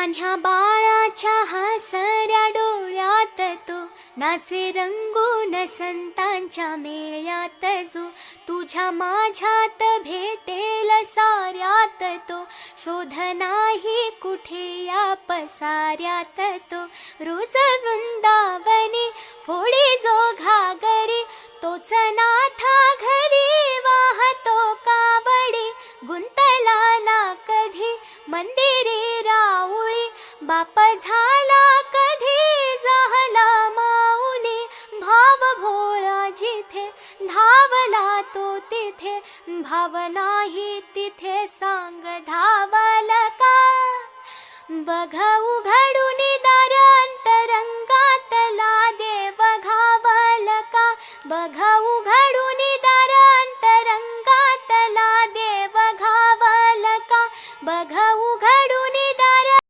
तान्ह्या बाळाच्या हसऱ्या डोळ्यात तो नाचे रंगून संतांच्या मेळ्यात जो तुझ्या माझ्यात भेटेल साऱ्यात तो. शोध नाही कुठे या पसाऱ्यात तो. रोज वृंदावने फोडी जो घागरी तोच नाथा घरी बाप झाला कधी झाला माऊली भाव भोळा जिथे धावला तो तिथे भावनाही तिथे सांग धावाला का? बघ उघडून दार अंतरंगातला देव घावाला का? बघ उघडून दार अंतरंगातला दे घावाला का? बघ उघड